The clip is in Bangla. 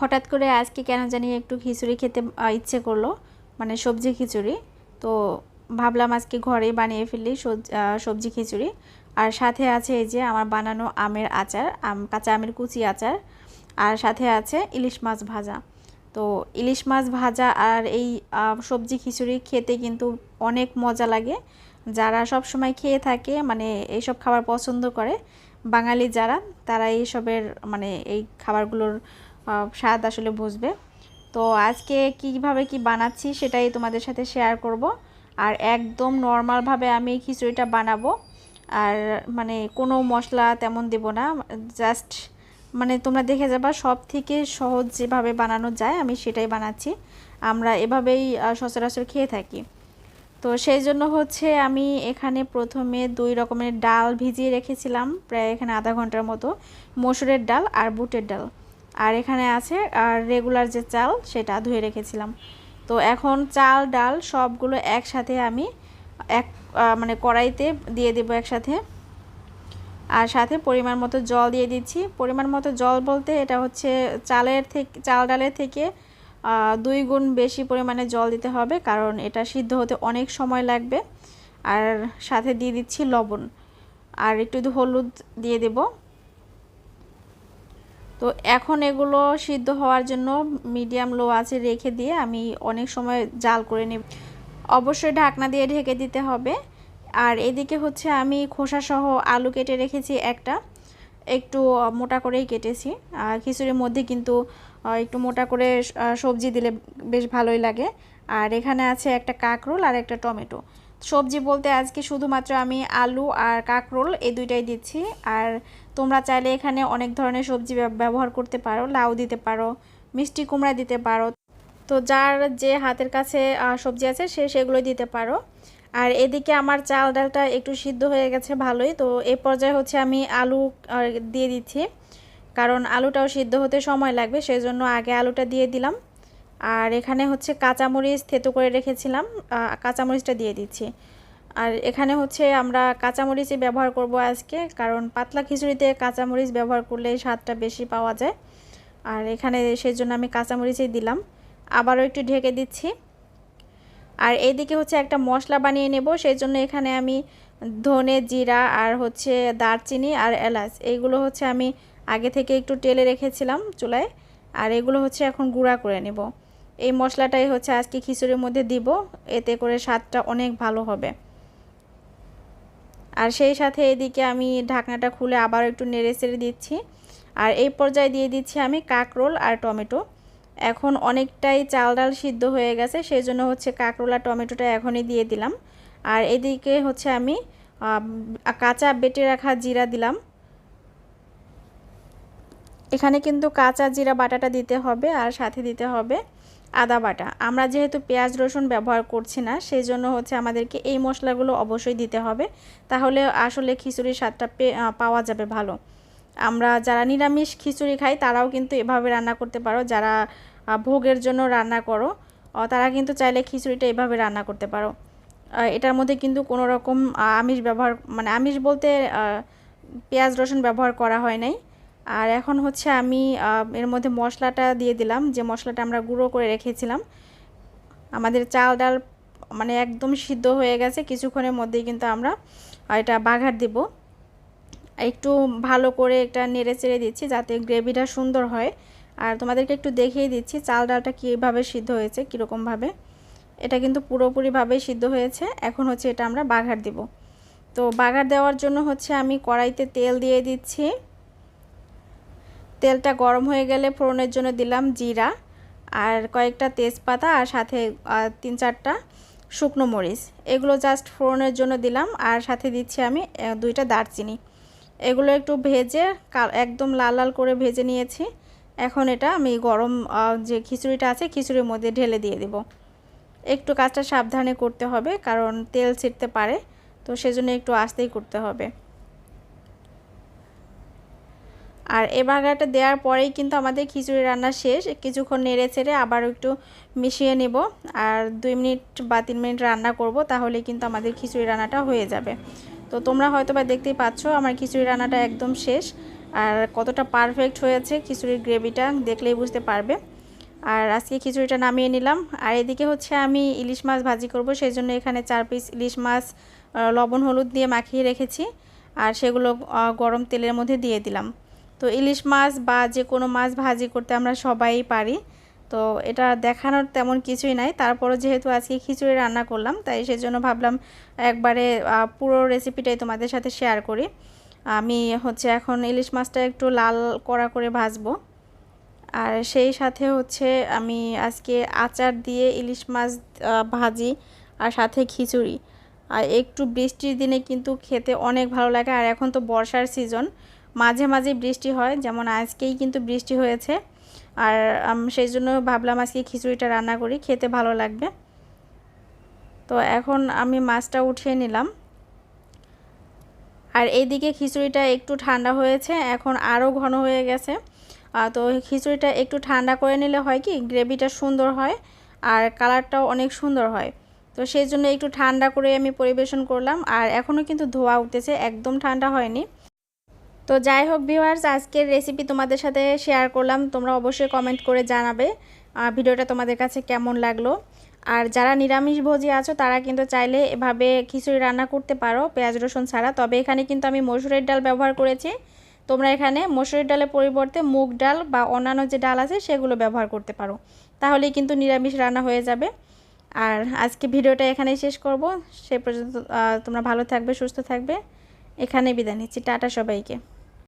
হঠাৎ করে আজকে কেন জানি একটু খিচুড়ি খেতে ইচ্ছে করল মানে সবজি খিচুড়ি। তো ভাবলাম আজকে ঘরেই বানিয়ে ফেলি সজ- সবজি খিচুড়ি। আর সাথে আছে এই যে আমার বানানো আমের আচার, আম, কাঁচা আমের কুচি আচার। আর সাথে আছে ইলিশ মাছ ভাজা। তো ইলিশ মাছ ভাজা আর এই সবজি খিচুড়ি খেতে কিন্তু অনেক মজা লাগে। যারা সব সময় খেয়ে থাকে মানে এইসব খাবার পছন্দ করে, বাঙালি যারা, তারা এইসবের মানে এই খাবারগুলোর স্বাদ আসলে বুঝবে। তো আজকে কীভাবে কি বানাচ্ছি সেটাই তোমাদের সাথে শেয়ার করব। আর একদম নর্মালভাবে আমি খিচুড়িটা বানাবো। আর মানে কোনো মশলা তেমন দেব না। জাস্ট মানে তোমরা দেখে যাবা সব থেকে সহজ যেভাবে বানানো যায় আমি সেটাই বানাচ্ছি। আমরা এভাবেই সচরাচর খেয়ে থাকি। তো সেই জন্য হচ্ছে আমি এখানে প্রথমে দুই রকমের ডাল ভিজিয়ে রেখেছিলাম, প্রায় এখানে আধা ঘণ্টার মতো। মসুরের ডাল আর বুটের ডাল। আর এখানে আছে, আর রেগুলার যে চাল সেটা ধুয়ে রেখেছিলাম। তো এখন চাল, ডাল সবগুলো একসাথে আমি এক মানে কড়াইতে দিয়ে দেবো একসাথে। আর সাথে পরিমাণ মতো জল দিয়ে দিচ্ছি। পরিমাণ মতো জল বলতে এটা হচ্ছে চালের থেকে চাল, ডালের থেকে দুই গুণ বেশি পরিমাণে জল দিতে হবে, কারণ এটা সিদ্ধ হতে অনেক সময় লাগবে। আর সাথে দিয়ে দিচ্ছি লবণ। আর একটু হলুদ দিয়ে দেব। তো এখন এগুলো সিদ্ধ হওয়ার জন্য মিডিয়াম লো আছে রেখে দিয়ে আমি অনেক সময় জাল করে নেব। অবশ্যই ঢাকনা দিয়ে ঢেকে দিতে হবে। আর এদিকে হচ্ছে আমি খোসাসহ আলু কেটে রেখেছি একটা। একটু মোটা করেই কেটেছি। আর খিচুড়ির মধ্যে কিন্তু একটু মোটা করে সবজি দিলে বেশ ভালোই লাগে। আর এখানে আছে একটা কাঁকরোল আর একটা টমেটো। সবজি বলতে আজকে শুধুমাত্র আমি আলু আর কাঁকরোল এই দুইটাই দিচ্ছি। আর তোমরা চাইলে এখানে অনেক ধরনের সবজি ব্যবহার করতে পারো। লাউ দিতে পারো, মিষ্টি কুমড়া দিতে পারো। তো যার যে হাতের কাছে সবজি আছে, সে সেগুলো দিতে পারো। আর এদিকে আমার চাল ডালটা একটু সিদ্ধ হয়ে গেছে ভালোই। তো এ পর্যায়ে হচ্ছে আমি আলু দিয়ে দিচ্ছি। কারণ আলুটাও সিদ্ধ হতে সময় লাগবে সেই জন্য আগে আলুটা দিয়ে দিলাম। আর এখানে হচ্ছে কাঁচামরিচ থেতো করে রেখেছিলাম কাঁচামরিচটা দিয়ে দিচ্ছি। আর এখানে হচ্ছে আমরা কাঁচামরিচই ব্যবহার করব আজকে, কারণ পাতলা খিচুড়িতে কাঁচামরিচ ব্যবহার করলে স্বাদটা বেশি পাওয়া যায়। আর এখানে সেই জন্য আমি কাঁচামরিচই দিলাম। আবারও একটু ঢেকে দিচ্ছি। আর এইদিকে হচ্ছে একটা মশলা বানিয়ে নেব, সেই জন্য এখানে আমি ধনে জিরা আর হচ্ছে দারচিনি আর এলাচ, এইগুলো হচ্ছে আমি আগে থেকে একটু টেলে রেখেছিলাম চুলায়। আর এগুলো হচ্ছে এখন গুঁড়া করে নেব। এই মশলাটাই হচ্ছে আজকে খিচুড়ির মধ্যে দিব। এতে করে স্বাদটা অনেক ভালো হবে। আর সেই সাথে এদিকে আমি ঢাকনাটা খুলে আবার একটু নেড়ে চেড়ে দিচ্ছি। আর এই পর্যায়ে দিয়ে দিচ্ছি আমি কাঁকরোল আর টমেটো। এখন অনেকটাই চাল ডাল সিদ্ধ হয়ে গেছে, সেই জন্য হচ্ছে কাঁকরোল আর টমেটোটা এখনই দিয়ে দিলাম। আর এদিকে হচ্ছে আমি, কাঁচা বেটে রাখা জিরা দিলাম। এখানে কিন্তু কাঁচা জিরা বাটাটা দিতে হবে আর সাথে দিতে হবে। আদা বাটা। আমরা যেহেতু পেঁয়াজ, রসুন ব্যবহার করছি না সেই জন্য হচ্ছে আমাদেরকে এই মশলাগুলো অবশ্যই দিতে হবে। তাহলে আসলে খিচুড়ির স্বাদটা পাওয়া যাবে ভালো। আমরা যারা নিরামিষ খিচুড়ি খাই, তারাও কিন্তু এভাবে রান্না করতে পারো। যারা ভোগের জন্য রান্না করো তারা কিন্তু চাইলে খিচুড়িটা এভাবে রান্না করতে পারো। এটার মধ্যে কিন্তু কোনো রকম আমিষ ব্যবহার মানে আমিষ বলতে পেঁয়াজ, রসুন ব্যবহার করা হয় নাই। আর এখন হচ্ছে আমি এর মধ্যে মশলাটা দিয়ে দিলাম, যে মশলাটা আমরা গুঁড়ো করে রেখেছিলাম। আমাদের চাল ডাল মানে একদম সিদ্ধ হয়ে গেছে, কিছুক্ষণের মধ্যেই কিন্তু আমরা এটা বাঘার দেব। একটু ভালো করে এটা নেড়ে চেড়ে দিচ্ছি যাতে গ্রেভিটা সুন্দর হয়। আর তোমাদেরকে একটু দেখিয়ে দিচ্ছি চাল ডালটা কীভাবে সিদ্ধ হয়েছে, কীরকমভাবে। এটা কিন্তু পুরোপুরিভাবে সিদ্ধ হয়েছে, এখন হচ্ছে এটা আমরা বাঘার দেব। তো বাঘার দেওয়ার জন্য হচ্ছে আমি কড়াইতে তেল দিয়ে দিচ্ছি। তেলটা গরম হয়ে গেলে ফোড়নের জন্য দিলাম জিরা আর কয়েকটা তেজপাতা আর সাথে তিন চারটা শুকনো মরিচ। এগুলো জাস্ট ফোড়নের জন্য দিলাম আর সাথে দিচ্ছি আমি দুইটা দারচিনি। এগুলো একটু ভেজে একদম লাল লাল করে ভেজে নিয়েছি। এখন এটা আমি গরম যে খিচুড়িটা আছে খিচুড়ির মধ্যে ঢেলে দিয়ে দেব। একটু কাজটা সাবধানে করতে হবে কারণ তেল ছিটতে পারে, তো সেজন্য একটু আস্তেই করতে হবে। আর এ বাগারটা দেওয়ার পরেই কিন্তু আমাদের খিচুড়ি রান্না শেষ। কিছুক্ষণ নেড়ে ছেড়ে আবার একটু মিশিয়ে নেব। আর দুই মিনিট বা তিন মিনিট রান্না করব তাহলে কিন্তু আমাদের খিচুড়ি রান্নাটা হয়ে যাবে। তো তোমরা হয়তো বা দেখতেই পাচ্ছ, আমার খিচুড়ি রান্নাটা একদম শেষ। আর কতটা পারফেক্ট হয়েছে খিচুড়ির গ্রেভিটা, দেখলেই বুঝতে পারবে। আর আজকে খিচুড়িটা নামিয়ে নিলাম। আর এদিকে হচ্ছে আমি ইলিশ মাছ ভাজি করব সেই জন্য এখানে চার পিস ইলিশ মাছ লবণ, হলুদ দিয়ে মাখিয়ে রেখেছি। আর সেগুলো গরম তেলের মধ্যে দিয়ে দিলাম। তো ইলিশ মাছ বা যে কোনো মাছ ভাজি করতে আমরা সবাই পারি। তো এটা দেখানোর তেমন কিছুই নাই। তারপরও যেহেতু আজকে খিচুড়ি রান্না করলাম, তাই সেজন্য ভাবলাম একবারে পুরো রেসিপিটাই তোমাদের সাথে শেয়ার করি। আমি হচ্ছে এখন ইলিশ মাছটা একটু লাল করা করে ভাজবো। আর সেই সাথে হচ্ছে আমি আজকে আচার দিয়ে ইলিশ মাছ ভাজি আর সাথে খিচুড়ি। আর একটু বৃষ্টির দিনে কিন্তু খেতে অনেক ভালো লাগে। আর এখন তো বর্ষার সিজন মাঝে মাঝে বৃষ্টি হয়, যেমন আজকেই কিন্তু বৃষ্টি হয়েছে। আর সেই জন্য ভাবলাম আজকে খিচুড়িটা রান্না করি, খেতে ভালো লাগবে। তো এখন আমি মাছটা উঠিয়ে নিলাম। আর এইদিকে খিচুড়িটা একটু ঠান্ডা হয়েছে, এখন আরও ঘন হয়ে গেছে। তো খিচুড়িটা একটু ঠান্ডা করে নিলে হয় কি, গ্রেভিটা সুন্দর হয় আর কালারটাও অনেক সুন্দর হয়। তো সেই জন্য একটু ঠান্ডা করে আমি পরিবেশন করলাম, আর এখনও কিন্তু ধোয়া উঠতেছে একদম ঠান্ডা হয়নি। তো যাই হোক ভিউয়ার্স আজকের রেসিপি তোমাদের সাথে শেয়ার করলাম। তোমরা অবশ্যই কমেন্ট করে জানাবে ভিডিওটা তোমাদের কাছে কেমন লাগল। আর যারা নিরামিষ ভোজি আছো, তারা কিন্তু চাইলে এভাবে খিচুড়ি রান্না করতে পারো, পেঁয়াজ, রসুন ছাড়া। তবে এখানে কিন্তু আমি মসুরের ডাল ব্যবহার করেছি। তোমরা এখানে মসুরের ডালের পরিবর্তে মুগ ডাল বা অন্যান্য যে ডাল আছে, সেগুলো ব্যবহার করতে পারো। তাহলেই কিন্তু নিরামিষ রান্না হয়ে যাবে। আর আজকে ভিডিওটা এখানেই শেষ করব। সে পর্যন্ত তোমরা ভালো থাকবে, সুস্থ থাকবে। এখানেই বিদায় নিচ্ছি। টাটা সবাইকে।